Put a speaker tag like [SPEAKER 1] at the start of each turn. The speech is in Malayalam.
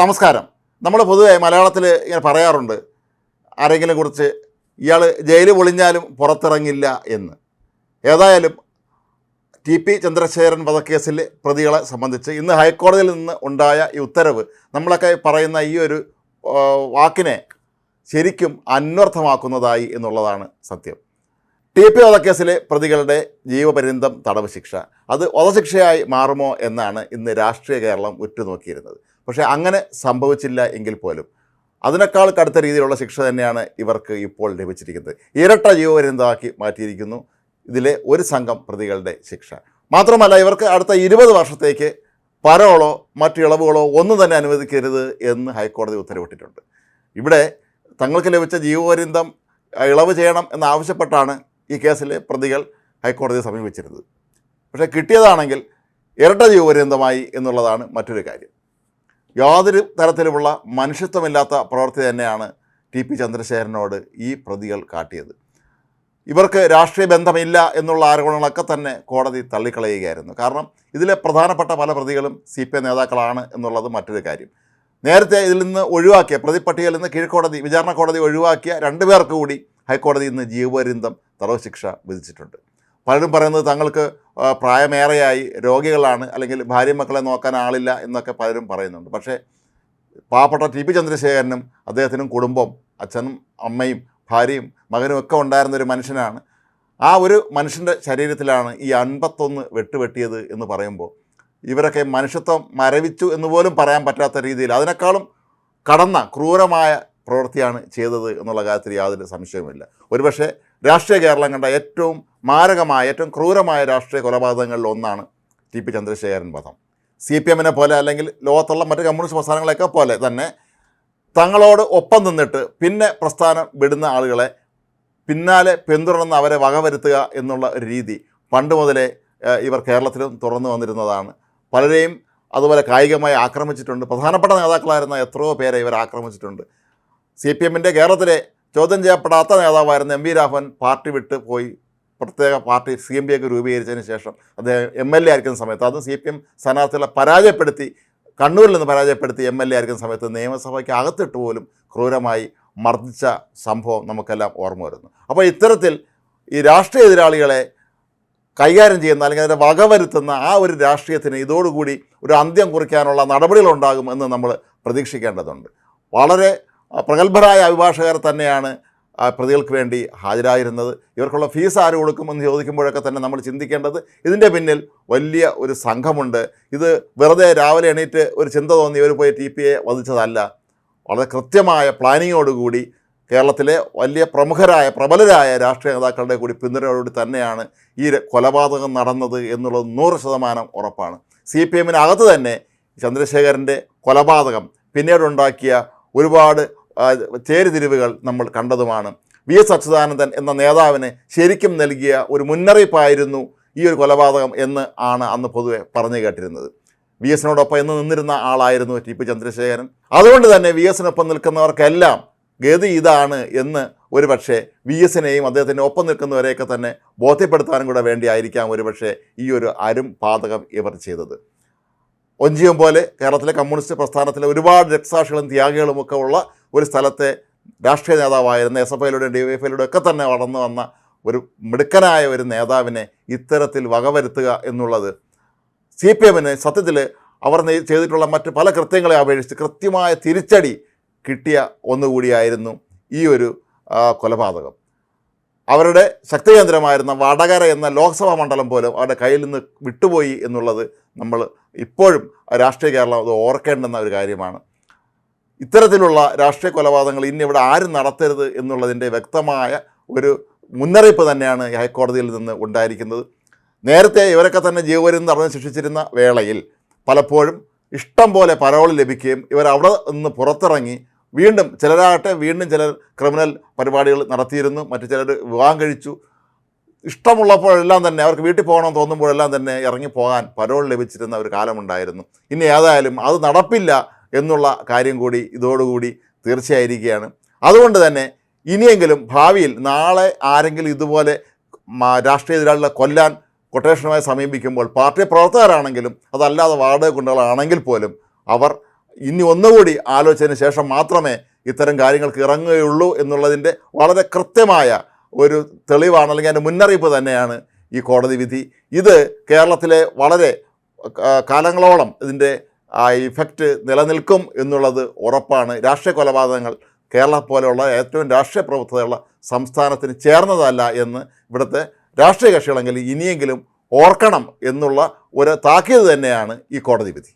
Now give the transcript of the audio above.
[SPEAKER 1] നമസ്കാരം. നമ്മൾ പൊതുവെ മലയാളത്തിൽ ഇങ്ങനെ പറയാറുണ്ട്. ആരെങ്കിലും കുറിച്ച് ഇയാൾ ജയിൽ പൊളിഞ്ഞാലും പുറത്തിറങ്ങില്ല എന്ന്. ഏതായാലും ടി പി ചന്ദ്രശേഖരൻ വധക്കേസിലെ പ്രതികളെ സംബന്ധിച്ച് ഇന്ന് ഹൈക്കോടതിയിൽ നിന്ന് ഉണ്ടായ ഈ ഉത്തരവ് നമ്മളൊക്കെ പറയുന്ന ഈ ഒരു വാക്കിനെ ശരിക്കും അന്വർത്ഥമാക്കുന്നതായി എന്നുള്ളതാണ് സത്യം. ടി പി വധക്കേസിലെ പ്രതികളുടെ ജീവപര്യന്തം തടവ് ശിക്ഷ. അത് വധശിക്ഷയായി മാറുമോ എന്നാണ് ഇന്ന് രാഷ്ട്രീയ കേരളം ഉറ്റുനോക്കിയിരുന്നത്. പക്ഷേ അങ്ങനെ സംഭവിച്ചില്ല എങ്കിൽ പോലും. അതിനേക്കാൾ കടുത്ത രീതിയിലുള്ള ശിക്ഷ തന്നെയാണ് ഇവർക്ക് ഇപ്പോൾ ലഭിച്ചിരിക്കുന്നത്. ഇരട്ട ജീവപര്യന്തമാക്കി മാറ്റിയിരിക്കുന്നു ഇതിലെ ഒരു സംഘം പ്രതികളുടെ ശിക്ഷ. മാത്രമല്ല ഇവർക്ക് അടുത്ത ഇരുപത് വർഷത്തേക്ക് പരോളോ മറ്റു ഇളവുകളോ ഒന്നും തന്നെ അനുവദിക്കരുത് എന്ന് ഹൈക്കോടതി ഉത്തരവിട്ടിട്ടുണ്ട്. ഇവിടെ തങ്ങൾക്ക് ലഭിച്ച ജീവപര്യന്തം ഇളവ് ചെയ്യണം എന്നാവശ്യപ്പെട്ടാണ് ഈ കേസിലെ പ്രതികൾ ഹൈക്കോടതിയെ സമീപിച്ചിരുന്നത്. പക്ഷേ കിട്ടിയതാണെങ്കിൽ ഇരട്ട ജീവപര്യന്തമായി എന്നുള്ളതാണ് മറ്റൊരു കാര്യം. യാതൊരു തരത്തിലുമുള്ള മനുഷ്യത്വമില്ലാത്ത പ്രവൃത്തി തന്നെയാണ് ടി പി ചന്ദ്രശേഖരനോട് ഈ പ്രതികൾ കാട്ടിയത്. ഇവർക്ക് രാഷ്ട്രീയ ബന്ധമില്ല എന്നുള്ള ആരോപണങ്ങളൊക്കെ തന്നെ കോടതി തള്ളിക്കളയുകയായിരുന്നു. കാരണം ഇതിലെ പ്രധാനപ്പെട്ട പല പ്രതികളും സി പി എം നേതാക്കളാണ് എന്നുള്ളത് മറ്റൊരു കാര്യം. നേരത്തെ ഇതിൽ നിന്ന് ഒഴിവാക്കിയ പ്രതിപ്പട്ടികയിൽ നിന്ന് കീഴ്ക്കോടതി വിചാരണ കോടതി ഒഴിവാക്കിയ രണ്ടു പേർക്ക് കൂടി ഹൈക്കോടതി ഇന്ന് ജീവപര്യന്തം തടവ് ശിക്ഷ വിധിച്ചിട്ടുണ്ട്. പലരും പറയുന്നത് തങ്ങൾക്ക് പ്രായമേറെയായി രോഗികളാണ് അല്ലെങ്കിൽ ഭാര്യ മക്കളെ നോക്കാൻ ആളില്ല എന്നൊക്കെ പലരും പറയുന്നുണ്ട്. പക്ഷേ പാവപ്പെട്ട ടി പി ചന്ദ്രശേഖരനും അദ്ദേഹത്തിനും കുടുംബം അച്ഛനും അമ്മയും ഭാര്യയും മകനും ഒക്കെ ഉണ്ടായിരുന്ന ഒരു മനുഷ്യനാണ്. ആ ഒരു മനുഷ്യന്റെ ശരീരത്തിലാണ് ഈ അൻപത്തൊന്ന് വെട്ടുവെട്ടിയത് എന്ന് പറയുമ്പോൾ ഇവരൊക്കെ മനുഷ്യത്വം മരവിച്ചു എന്ന് പോലും പറയാൻ പറ്റാത്ത രീതിയിൽ അതിനേക്കാളും കടന്ന ക്രൂരമായ പ്രവൃത്തിയാണ് ചെയ്തത് എന്നുള്ള കാര്യത്തിൽ യാതൊരു സംശയവുമില്ല. ഒരുപക്ഷെ രാഷ്ട്രീയ കേരളം കണ്ട ഏറ്റവും മാരകമായ ഏറ്റവും ക്രൂരമായ രാഷ്ട്രീയ കൊലപാതകങ്ങളിൽ ഒന്നാണ് ടി പി ചന്ദ്രശേഖരൻ വധം. സി പി എമ്മിനെ പോലെ അല്ലെങ്കിൽ ലോകത്തുള്ള മറ്റ് കമ്മ്യൂണിസ്റ്റ് പ്രസ്ഥാനങ്ങളെയൊക്കെ പോലെ തന്നെ തങ്ങളോട് ഒപ്പം നിന്നിട്ട് പിന്നെ പ്രസ്ഥാനം വിടുന്ന ആളുകളെ പിന്നാലെ പിന്തുടർന്ന് അവരെ വകവരുത്തുക എന്നുള്ള ഒരു രീതി പണ്ട് മുതലേ ഇവർ കേരളത്തിലും തുറന്നു വന്നിരുന്നതാണ്. പലരെയും അതുപോലെ കായികമായി ആക്രമിച്ചിട്ടുണ്ട്. പ്രധാനപ്പെട്ട നേതാക്കളായിരുന്ന എത്രയോ പേരെ ഇവർ ആക്രമിച്ചിട്ടുണ്ട്. സി പി എമ്മിന്റെ കേരളത്തിലെ ചോദ്യം ചെയ്യപ്പെടാത്ത നേതാവായിരുന്ന എം വി രാഘവൻ പാർട്ടി വിട്ട് പോയി. പ്രത്യേക പാർട്ടി സി എം പി ഒക്കെ രൂപീകരിച്ചതിന് ശേഷം അദ്ദേഹം എം എൽ എ ആയിരിക്കുന്ന സമയത്ത് അത് സി പി എം സ്ഥാനാർത്ഥികളെ പരാജയപ്പെടുത്തി കണ്ണൂരിൽ നിന്ന് പരാജയപ്പെടുത്തി എം എൽ എ ആയിരിക്കുന്ന സമയത്ത് നിയമസഭയ്ക്ക് അകത്തിട്ട് പോലും ക്രൂരമായി മർദ്ദിച്ച സംഭവം നമുക്കെല്ലാം ഓർമ്മ വരുന്നു. അപ്പോൾ ഇത്തരത്തിൽ ഈ രാഷ്ട്രീയ എതിരാളികളെ കൈകാര്യം ചെയ്യുന്ന അല്ലെങ്കിൽ അതിനെ വകവരുത്തുന്ന ആ ഒരു രാഷ്ട്രീയത്തിന് ഇതോടുകൂടി ഒരു അന്ത്യം കുറിക്കാനുള്ള നടപടികളുണ്ടാകും എന്ന് നമ്മൾ പ്രതീക്ഷിക്കേണ്ടതുണ്ട്. വളരെ പ്രഗത്ഭരായ അഭിഭാഷകർ തന്നെയാണ് പ്രതികൾക്ക് വേണ്ടി ഹാജരായിരുന്നത്. ഇവർക്കുള്ള ഫീസ് ആര് കൊടുക്കുമെന്ന് ചോദിക്കുമ്പോഴൊക്കെ തന്നെ നമ്മൾ ചിന്തിക്കേണ്ടത് ഇതിന്റെ പിന്നിൽ വലിയ ഒരു സംഘമുണ്ട്. ഇത് വെറുതെ രാവിലെ എണീറ്റ് ഒരു ചിന്ത തോന്നി ഇവർ പോയി ടി പി എ വധിച്ചതല്ല. വളരെ കൃത്യമായ പ്ലാനിങ്ങോടുകൂടി കേരളത്തിലെ വലിയ പ്രമുഖരായ പ്രബലരായ രാഷ്ട്രീയ നേതാക്കളുടെ കൂടി പിന്തുണയോടുകൂടി തന്നെയാണ് ഈ കൊലപാതകം നടന്നത് എന്നുള്ളത് നൂറ് ശതമാനം ഉറപ്പാണ്. സി പി എമ്മിനകത്ത് തന്നെ ചന്ദ്രശേഖരന്റെ കൊലപാതകം പിന്നീടുണ്ടാക്കിയ ഒരുപാട് ചേരിതിരിവുകൾ നമ്മൾ കണ്ടതുമാണ്. വി എസ് അച്യുതാനന്ദൻ എന്ന നേതാവിന് ശരിക്കും നൽകിയ ഒരു മുന്നറിയിപ്പായിരുന്നു ഈ ഒരു കൊലപാതകം എന്ന് ആണ് അന്ന് പൊതുവെ പറഞ്ഞു കേട്ടിരുന്നത്. വി എസിനോടൊപ്പം എന്ന് നിന്നിരുന്ന ആളായിരുന്നു ടി പി ചന്ദ്രശേഖരൻ. അതുകൊണ്ട് തന്നെ വി എസിനൊപ്പം നിൽക്കുന്നവർക്കെല്ലാം ഗതി ഇതാണ് എന്ന് ഒരു പക്ഷേ വി എസിനെയും അദ്ദേഹത്തിന്റെ ഒപ്പം നിൽക്കുന്നവരെയൊക്കെ തന്നെ ബോധ്യപ്പെടുത്താനും കൂടെ വേണ്ടിയായിരിക്കാം ഒരു പക്ഷേ ഈ ഒരു അരും പാതകം ഇവർ ചെയ്തത്. ഒഞ്ചിയം പോലെ കേരളത്തിലെ കമ്മ്യൂണിസ്റ്റ് പ്രസ്ഥാനത്തിലെ ഒരുപാട് രക്തസാക്ഷികളും ത്യാഗികളുമൊക്കെ ഉള്ള ഒരു സ്ഥലത്തെ രാഷ്ട്രീയ നേതാവായിരുന്ന എസ് എഫ് ഐയിലൂടെ ഡി വൈ എഫ് ഐയിലൂടെ ഒക്കെ തന്നെ വളർന്നു വന്ന ഒരു മിടുക്കനായ ഒരു നേതാവിനെ ഇത്തരത്തിൽ വകവരുത്തുക എന്നുള്ളത് സി പി എമ്മിന് സത്യത്തിൽ അവർ ചെയ്തിട്ടുള്ള മറ്റ് പല കൃത്യങ്ങളെ അപേക്ഷിച്ച് കൃത്യമായ തിരിച്ചടി കിട്ടിയ ഒന്നുകൂടിയായിരുന്നു ഈ ഒരു കൊലപാതകം. അവരുടെ ശക്തികേന്ദ്രമായിരുന്ന വടകര എന്ന ലോക്സഭാ മണ്ഡലം പോലും അവരുടെ കയ്യിൽ നിന്ന് വിട്ടുപോയി എന്നുള്ളത് നമ്മൾ ഇപ്പോഴും രാഷ്ട്രീയ കേരളം അത് ഓർക്കേണ്ടുന്ന ഒരു കാര്യമാണ്. ഇത്തരത്തിലുള്ള രാഷ്ട്രീയ കൊലപാതകങ്ങൾ ഇനി ഇവിടെ ആരും നടത്തരുത് എന്നുള്ളതിന്റെ വ്യക്തമായ ഒരു മുന്നറിയിപ്പ് തന്നെയാണ് ഹൈക്കോടതിയിൽ നിന്ന് ഉണ്ടായിരിക്കുന്നത്. നേരത്തെ ഇവരൊക്കെ തന്നെ ജീവപര്യം നടന്ന് ശിക്ഷിച്ചിരുന്ന വേളയിൽ പലപ്പോഴും ഇഷ്ടം പോലെ പരോൾ ലഭിക്കുകയും ഇവർ അവിടെ നിന്ന് പുറത്തിറങ്ങി വീണ്ടും ചിലരാകട്ടെ വീണ്ടും ചിലർ ക്രിമിനൽ പരിപാടികൾ നടത്തിയിരുന്നു മറ്റു ചിലർ വിവാഹം കഴിച്ചു. ഇഷ്ടമുള്ളപ്പോഴെല്ലാം തന്നെ അവർക്ക് വീട്ടിൽ പോകണമെന്ന് തോന്നുമ്പോഴെല്ലാം തന്നെ ഇറങ്ങി പോകാൻ പരോൾ ലഭിച്ചിരുന്ന ഒരു കാലമുണ്ടായിരുന്നു. ഇനി ഏതായാലും അത് നടപ്പില്ല എന്നുള്ള കാര്യം കൂടി ഇതോടുകൂടി തീർച്ചയായിരിക്കുകയാണ്. അതുകൊണ്ട് തന്നെ ഇനിയെങ്കിലും ഭാവിയിൽ നാളെ ആരെങ്കിലും ഇതുപോലെ രാഷ്ട്രീയ എതിരാളികളെ കൊല്ലാൻ കൊട്ടേഷനുമായി സമീപിക്കുമ്പോൾ പാർട്ടി പ്രവർത്തകരാണെങ്കിലും അതല്ലാതെ വാർഡ് ഗുണ്ടകളാണെങ്കിൽ പോലും അവർ ഇനി ഒന്നുകൂടി ആലോചിച്ചതിന് ശേഷം മാത്രമേ ഇത്തരം കാര്യങ്ങൾക്ക് ഇറങ്ങുകയുള്ളൂ എന്നുള്ളതിന്റെ വളരെ കൃത്യമായ ഒരു തെളിവാണ് അല്ലെങ്കിൽ അതിന്റെ മുന്നറിയിപ്പ് തന്നെയാണ് ഈ കോടതി വിധി. ഇത് കേരളത്തിലെ വളരെ കാലങ്ങളോളം ഇതിന്റെ ആ ഇഫക്റ്റ് നിലനിൽക്കും എന്നുള്ളത് ഉറപ്പാണ്. രാഷ്ട്രീയ കൊലപാതകങ്ങൾ കേരളം പോലെയുള്ള ഏറ്റവും രാഷ്ട്രീയ പ്രബുദ്ധതയുള്ള സംസ്ഥാനത്തിന് ചേർന്നതല്ല എന്ന് ഇവിടുത്തെ രാഷ്ട്രീയ കക്ഷികളെങ്കിലും ഇനിയെങ്കിലും ഓർക്കണം എന്നുള്ള ഒരു താക്കീത് തന്നെയാണ് ഈ കോടതി വിധി.